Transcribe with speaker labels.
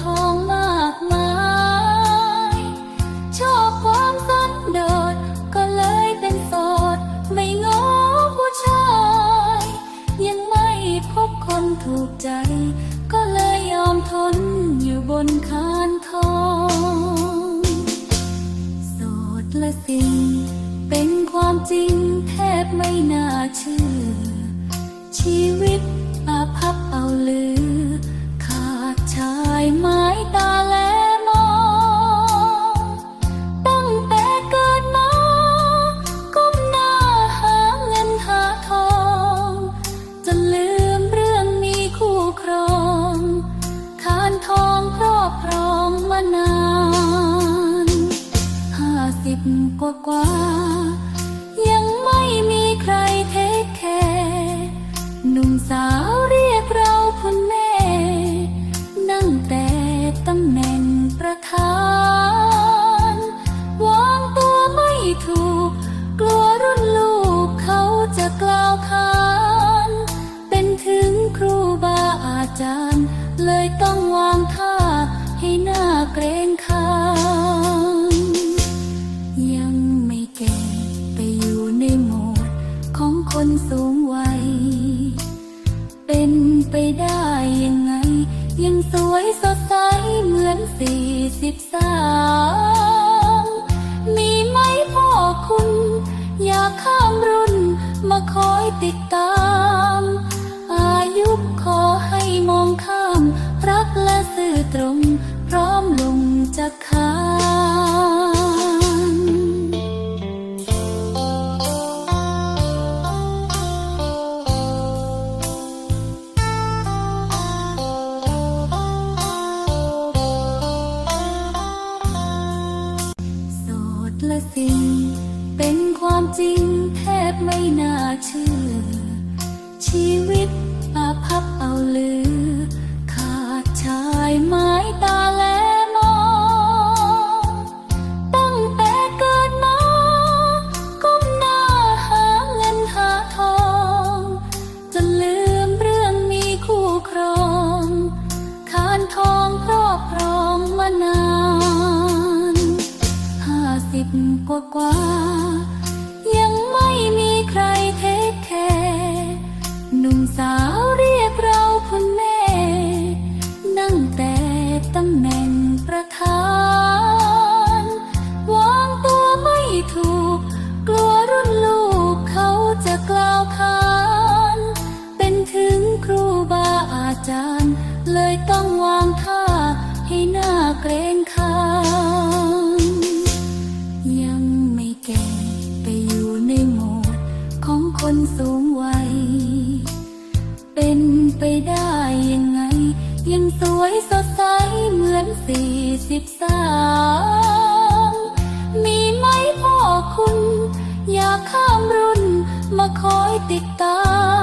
Speaker 1: ทองมากมายชอความสันโดษก็เลยเป็นโสด ไม่ง้อผู้ชาย ยังไม่พบคนถูกใจ ก็เลยยอมทนอยู่บนคานทองโสดละสิเป็นความจริงแทบไม่น่าเชื่อ ชีวิตอาพับเอาเลือายไม้ตาแลมองตั้งแต่เกิดมาก้มหน้าหาเงินหาทองจนลืมเรื่องมีคู่ครองคานทองครอบครองมานานห้าสิบกว่ากว่ายังไม่มีใครเทคแคร์หนุ่มสาว กล่าวขานเป็นถึงครูบาอาจารย์ เลยต้องวางท่าให้หน้าเกรงขามยังไม่แก่ไปอยู่ในโหมดของคนสูงวัย เป็นไปได้ยังไง ยังสวยสดใสเหมือนสี่สิบสาม คอยติดตาม อายุขอให้มองข้าม รักและซื่อตรง พร้อมลงจากคานโสดและสิ่ง เป็นความจริงแทบไม่น่า เชื่อ ชีวิตอาพับเอาลือ ขาดชายไม้ตาแลมองตั้งแต่เกิดมาก้มหน้าหาเงินหาทองจนลืมเรื่องมีคู่ครองคานทองครอบครองมานานห้าสิบกว่ากว่ายังไม่มี ขานเป็นถึงครูบาอาจารย์ เลยต้องวางท่าให้หน้าเกรงขามยังไม่แก่ไปอยู่ในโหมดของคนสูงวัย เป็นไปได้ยังไง ยังสวยสดใสเหมือนสี่สิบสามมีไหมพ่อคุณ อยากข้ามรุ่น มาค